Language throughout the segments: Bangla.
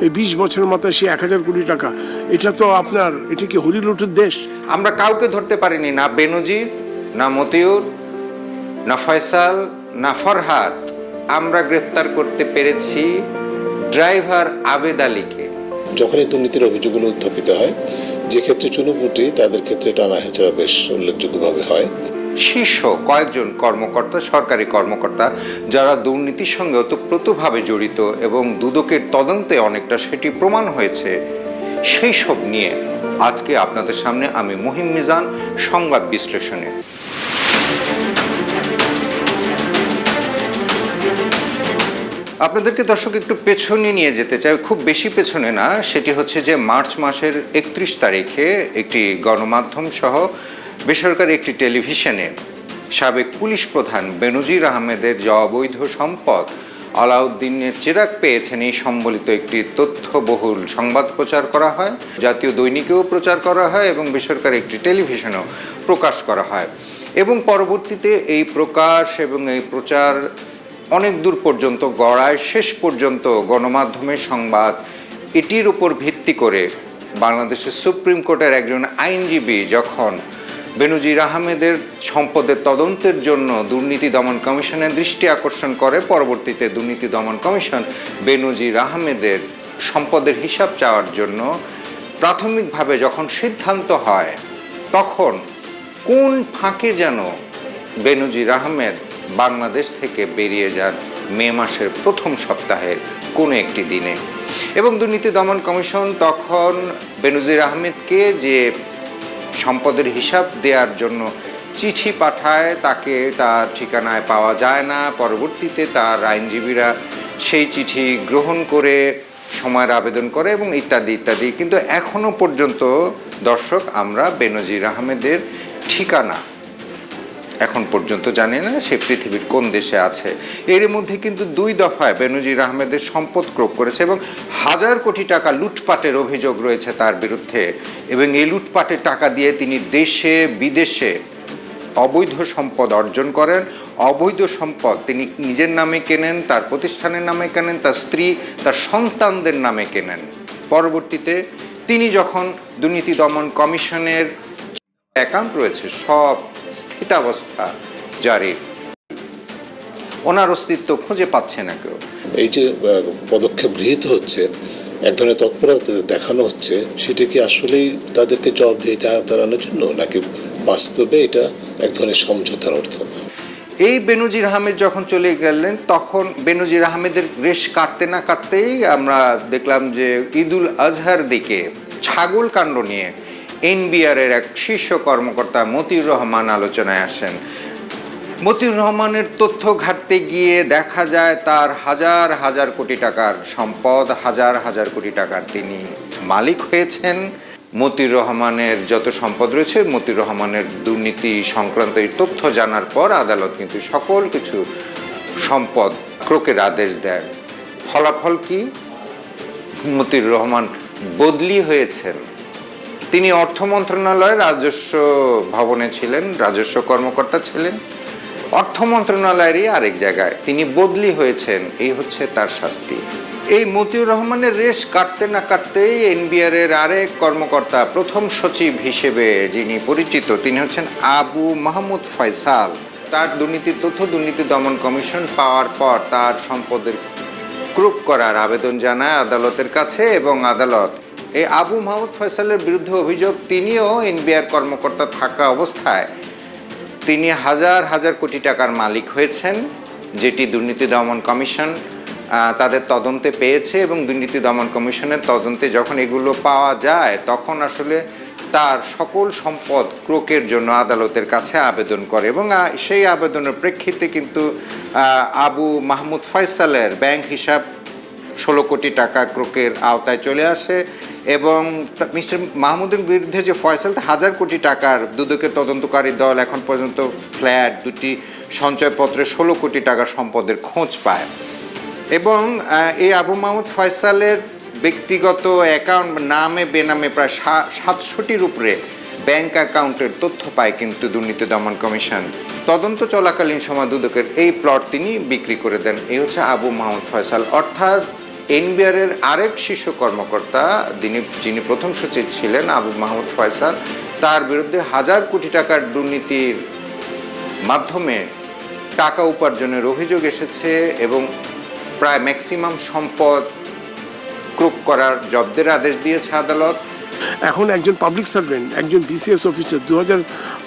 এই বিশ বছরের মাথায় সে এক হাজার কোটি টাকা এটা তো আপনার এটা কি হরিলুটের দেশ? আমরা কাউকে ধরতে পারিনি না বেনজির না মতিউর না ফয়সাল না ফরহাদ। আমরা গ্রেপ্তার করতে পেরেছি ড্রাইভার আবেদ আলীকে। যখন এই দুর্নীতির অভিযোগগুলো উত্থাপিত হয় যে ক্ষেত্রে চুনুপুটি তাদের ক্ষেত্রে টানা হেঁচড়া বেশ উল্লেখযোগ্যভাবে হয়। শীর্ষ কয়েকজন কর্মকর্তা, সরকারি কর্মকর্তা, যারা দুর্নীতির সঙ্গে ওতপ্রোতভাবে জড়িত এবং দুদকের তদন্তে অনেকটা সেটি প্রমাণ হয়েছে, সেই সব নিয়ে আজকে আপনাদের সামনে আমি মহিম মিজান, সংবাদ বিশ্লেষণে। আপনাদেরকে দর্শক একটু পেছনে নিয়ে যেতে চাই, খুব বেশি পেছনে না, সেটি হচ্ছে যে মার্চ মাসের একত্রিশ তারিখে একটি গণমাধ্যম সহ বেসরকারি একটি টেলিভিশনে সাবেক পুলিশ প্রধান বেনজির আহমেদের যে অবৈধ সম্পদ আলাউদ্দিনের চেরাগ পেয়েছেন, এই সম্বলিত একটি তথ্যবহুল সংবাদ প্রচার করা হয়, জাতীয় দৈনিকেও প্রচার করা হয় এবং বেসরকারি একটি টেলিভিশনেও প্রকাশ করা হয়। এবং পরবর্তীতে এই প্রকাশ এবং এই প্রচার অনেক দূর পর্যন্ত গড়ায় শেষ পর্যন্ত গণমাধ্যমের সংবাদ এটির উপর ভিত্তি করে বাংলাদেশের সুপ্রিম কোর্টের একজন আইনজীবী যখন বেনজির আহমেদের সম্পদের তদন্তের জন্য দুর্নীতি দমন কমিশনের দৃষ্টি আকর্ষণ করে। পরবর্তীতে দুর্নীতি দমন কমিশন বেনজির আহমেদের সম্পদের হিসাব চাওয়ার জন্য প্রাথমিকভাবে যখন সিদ্ধান্ত হয়, তখন কোন ফাঁকে যেন বেনজির আহমেদ বাংলাদেশ থেকে বেরিয়ে যান মে মাসের প্রথম সপ্তাহের কোনো একটি দিনে। এবং দুর্নীতি দমন কমিশন তখন বেনজির আহমেদকে যে সম্পদের হিসাব দেওয়ার জন্য চিঠি পাঠায়, তাকে তার ঠিকানায় পাওয়া যায় না। পরবর্তীতে তার আইনজীবীরা সেই চিঠি গ্রহণ করে সময়ের আবেদন করে এবং ইত্যাদি ইত্যাদি। কিন্তু এখনও পর্যন্ত দর্শক, আমরা বেনজির আহমেদের ঠিকানা এখন পর্যন্ত জানি না সে পৃথিবীর কোন দেশে আছে। এর মধ্যে কিন্তু দুই দফায় বেনজির আহমেদের সম্পদ ক্রোপ করেছে এবং হাজার কোটি টাকা লুটপাটের অভিযোগ রয়েছে তার বিরুদ্ধে এবং এই লুটপাটের টাকা দিয়ে তিনি দেশে, বিদেশে অবৈধ সম্পদ অর্জন করেন। অবৈধ সম্পদ তিনি নিজের নামে কেনেন, তার প্রতিষ্ঠানের নামে কেনেন, তার স্ত্রী, তার সন্তানদের নামে কেনেন। পরবর্তীতে তিনি যখন দুর্নীতি দমন কমিশনের অ্যাকাউন্ট রয়েছে, সব স্থিতাবস্থা জারি। ওনার অস্তিত্ব খুঁজে পাচ্ছে না কেউ। এই যে পদক্ষেপ গৃহীত হচ্ছে এক ধরনের তৎপরতা দেখানো হচ্ছে সেটা কি আসলেই তাদেরকে জবাব দিয়ে তাড়ানোর জন্য নাকি বাস্তবে এটা এক ধরনের সমঝোতার অর্থ? এই বেনজির আহমেদ যখন চলে গেলেন তখন বেনজির আহমেদের রেশ কাটতে না কাটতেই আমরা দেখলাম যে ঈদুল আজহার দিকে ছাগল কাণ্ড নিয়ে এনবিআর এর এক শীর্ষ কর্মকর্তা মতিউর রহমান আলোচনায় আসেন। মতিউর রহমানের তথ্য ঘাটতে গিয়ে দেখা যায় তার হাজার হাজার কোটি টাকার সম্পদ, হাজার হাজার কোটি টাকার তিনি মালিক হয়েছেন। মতিউর রহমানের যত সম্পদ রয়েছে, মতিউর রহমানের দুর্নীতি সংক্রান্ত এই তথ্য জানার পর আদালত কিন্তু সকল কিছু সম্পদ ক্রোকের আদেশ দেয়। ফলাফল কি? মতিউর রহমান বদলি হয়েছেন। তিনি অর্থ মন্ত্রণালয়ের রাজস্ব ভবনে ছিলেন, রাজস্ব কর্মকর্তা ছিলেন। অর্থ মন্ত্রণালয়েরই আরেক জায়গায় তিনি বদলি হয়েছেন, এই হচ্ছে তার শাস্তি। এই মতিউর রহমানের রেশ কাটতে না কাটতেই এনবিআর এর আরেক কর্মকর্তা, প্রথম সচিব হিসেবে যিনি পরিচিত, তিনি হচ্ছেন আবু মাহমুদ ফয়সাল। তার দুর্নীতি তথ্য, দুর্নীতি দমন কমিশন পাওয়ার পর তার সম্পদের ক্রুপ করার আবেদন জানায় আদালতের কাছে এবং আদালত এই আবু মাহমুদ ফয়সালের বিরুদ্ধে অভিযোগ, তিনিও এনবিআর কর্মকর্তা থাকা অবস্থায় তিনি হাজার হাজার কোটি টাকার মালিক হয়েছেন, যেটি দুর্নীতি দমন কমিশন তাদের তদন্তে পেয়েছে এবং দুর্নীতি দমন কমিশনের তদন্তে যখন এগুলো পাওয়া যায়, তখন আসলে তার সকল সম্পদ ক্রোকের জন্য আদালতের কাছে আবেদন করে এবং সেই আবেদনের প্রেক্ষিতে কিন্তু আবু মাহমুদ ফয়সালের ব্যাংক হিসাব ষোলো কোটি টাকা ক্রোকের আওতায় চলে আসে এবং মিস্টার মাহমুদের বিরুদ্ধে যে ফয়সালতে হাজার কোটি টাকার দুদকের তদন্তকারী দল এখন পর্যন্ত ফ্ল্যাট, দুটি সঞ্চয়পত্রে ষোলো কোটি টাকার সম্পদের খোঁজ পায়। এবং এই আবু মাহমুদ ফয়সালের ব্যক্তিগত অ্যাকাউন্ট নামে, বেনামে প্রায় সাতশোটির উপরে ব্যাংক অ্যাকাউন্টের তথ্য পায় কিন্তু দুর্নীতি দমন কমিশন। তদন্ত চলাকালীন সময় দুদকের এই প্লট তিনি বিক্রি করে দেন। এই হচ্ছে আবু মাহমুদ ফয়সাল। অর্থাৎ এনবিআরের আরেক শীর্ষ কর্মকর্তা, যিনি যিনি প্রথম সচিব ছিলেন, আবু মাহমুদ ফয়সাল, তার বিরুদ্ধে হাজার কোটি টাকার দুর্নীতির মাধ্যমে টাকা উপার্জনের অভিযোগ এসেছে এবং প্রায় ম্যাক্সিমাম সম্পদ ক্রোক করার জব্দের আদেশ দিয়েছে আদালত। এখন একজন পাবলিক সার্ভেন্ট, একজন বিসিএস অফিসার দু হাজার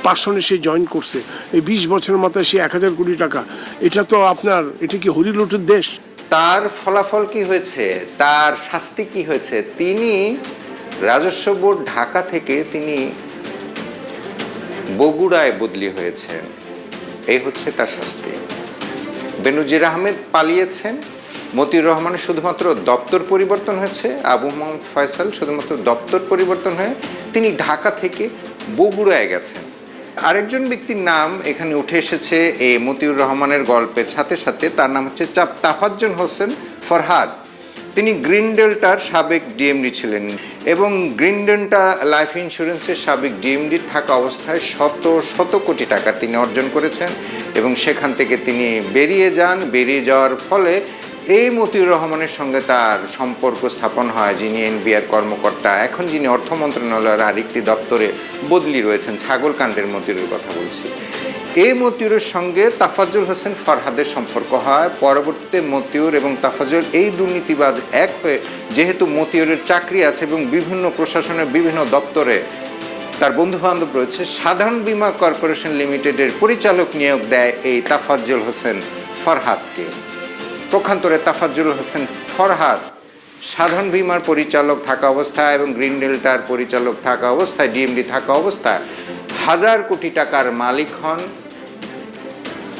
পাঁচ সনে সে জয়েন করছে, এই বিশ বছরের মাথায় সে এক হাজার কোটি টাকা, এটা তো আপনার, এটা কি হরিলুটের দেশ? তার ফলাফল কি হয়েছে? তার শাস্তি কি হয়েছে? তিনি রাজস্ব বোর্ড ঢাকা থেকে তিনি বগুড়ায় বদলি হয়েছেন। এই হচ্ছে তার শাস্তি। বেনুজির আহমেদ পালিয়েছেন। মতিউর রহমানের শুধুমাত্র দপ্তর পরিবর্তন হয়েছে। আবু মোহাম্মদ ফয়সাল শুধুমাত্র দপ্তর পরিবর্তন হয়ে তিনি ঢাকা থেকে বগুড়ায় গেছেন। আরেকজন ব্যক্তির নাম এখানে উঠে এসেছে এই মতিউর রহমানের গল্পের সাথে সাথে, তার নাম হচ্ছে চাপ তাফাজ্জন হোসেন ফরহাদ। তিনি গ্রিন ডেল্টার সাবেক ডিএমডি ছিলেন এবং গ্রিন ডেল্টা লাইফ ইন্স্যুরেন্সের সাবেক ডিএমডি থাকা অবস্থায় শত শত কোটি টাকা তিনি অর্জন করেছেন এবং সেখান থেকে তিনি বেরিয়ে যান। বেরিয়ে যাওয়ার ফলে এই মতিউর রহমানের সঙ্গে তার সম্পর্ক স্থাপন হয় যিনি এনবিআর কর্মকর্তা। এখন যিনি অর্থ মন্ত্রণালয়ের আরেকটি দপ্তরে বদলি রয়েছেন, ছাগলকাণ্ডের মতিউরের কথা বলছি। এই মতিউরের সঙ্গে তাফাজুল হোসেন ফরহাদের সম্পর্ক হয়। পরবর্তীতে মতিউর এবং তাফাজুল এই দুর্নীতিবাদ এক হয়ে যেহেতু মতিউরের চাকরি আছে এবং বিভিন্ন প্রশাসনের বিভিন্ন দপ্তরে তার বন্ধু বান্ধব রয়েছে, সাধারণ বীমা কর্পোরেশন লিমিটেডের পরিচালক নিয়োগ দেয় এই তাফাজ্জুল হোসেন ফরহাদকে। প্রখান্তরে তাফাজ্জুল হোসেন ফরহাদ সাধারণ বীমার পরিচালক থাকা অবস্থায় এবং গ্রিন ডেল্টার পরিচালক থাকা অবস্থায়, ডিএমডি থাকা অবস্থায় হাজার কোটি টাকার মালিক হন।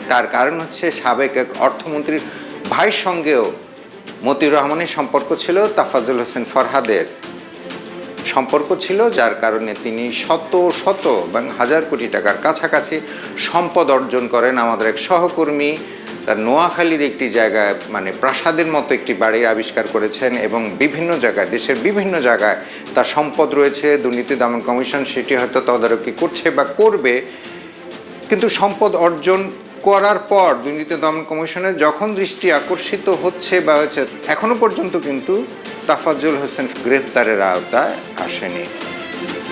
তার কারণ হচ্ছে সাবেক এক অর্থমন্ত্রীর ভাইয়ের সঙ্গেও মতিউর রহমানের সম্পর্ক ছিল, তাফাজুল হোসেন ফরহাদের সম্পর্ক ছিল, যার কারণে তিনি শত শত এবং হাজার কোটি টাকার কাছাকাছি সম্পদ অর্জন করেন আমাদের এক সহকর্মী তার নোয়াখালীর একটি জায়গায় মানে প্রাসাদের মতো একটি বাড়ির আবিষ্কার করেছেন এবং বিভিন্ন জায়গায়, দেশের বিভিন্ন জায়গায় তার সম্পদ রয়েছে, দুর্নীতি দমন কমিশন সেটি হয়তো তদারকি করছে বা করবে। কিন্তু সম্পদ অর্জন করার পর দুর্নীতি দমন কমিশনের যখন দৃষ্টি আকর্ষিত হচ্ছে বা হচ্ছে এখনও পর্যন্ত কিন্তু তাফাজ্জুল হোসেন গ্রেফতারের আওতায় আসেনি।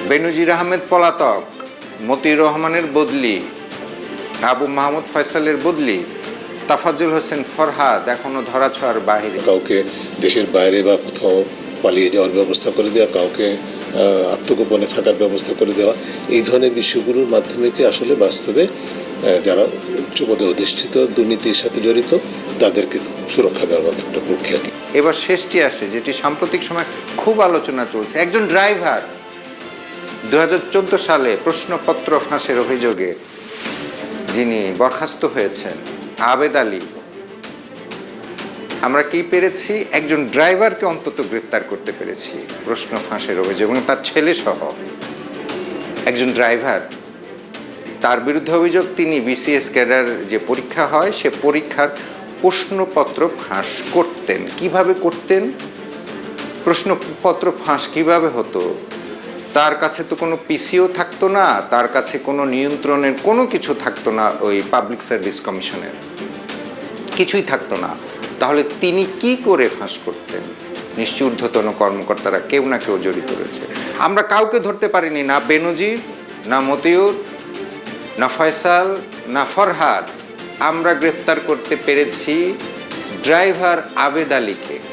বেনজির আহমেদ পলাতক মতিউর রহমানের বদলি, আবু মাহমুদ ফয়সালের বদলি তাফাজ্জুল হোসেন ফরহাদ এখনও ধরাছোঁয়ার বাহিরে। কাউকে দেশের বাইরে বা কোথাও পালিয়ে যাওয়ার ব্যবস্থা করে দেওয়া কাউকে আত্মগোপনে থাকার ব্যবস্থা করে দেওয়া এই ধরনের বিষয়গুলোর মাধ্যমে কি আসলে বাস্তবে যারা উচ্চ পদে অধিষ্ঠিত দুর্নীতির সাথে জড়িত তাদেরকে সুরক্ষা দেওয়ার মতো একটা প্রক্রিয়া এবার শেষটি আসে যেটি সাম্প্রতিক সময় খুব আলোচনা চলছে। একজন ড্রাইভার দু হাজার চোদ্দ সালে প্রশ্নপত্র ফাঁসের অভিযোগে যিনি বরখাস্ত হয়েছেন আবেদ আলী। আমরা কি পেরেছি? একজন ড্রাইভারকে অন্তত গ্রেফতার করতে পেরেছি। প্রশ্ন, ফাঁসের অভিযোগ এবং তার ছেলে সহ একজন ড্রাইভার। তার বিরুদ্ধে অভিযোগ, তিনি বিসিএস ক্যাডার যে পরীক্ষা হয়, সে পরীক্ষার প্রশ্নপত্র ফাঁস করতেন। কীভাবে করতেন? প্রশ্নপত্র ফাঁস কীভাবে হতো? তার কাছে তো কোনো পিসিও থাকতো না, তার কাছে কোনো নিয়ন্ত্রণের কোনো কিছু থাকতো না ওই পাবলিক সার্ভিস কমিশনের কিছুই থাকতো না। তাহলে তিনি কি করে ফাঁস করতেন? নিশ্চয় ঊর্ধ্বতন কর্মকর্তারা কেউ না কেউ জড়িত রয়েছে। আমরা কাউকে ধরতে পারিনি, না বেনজির, না মতিউর, না ফয়সাল, না ফরহাদ। আমরা গ্রেপ্তার করতে পেরেছি ড্রাইভার আবেদ আলীকে।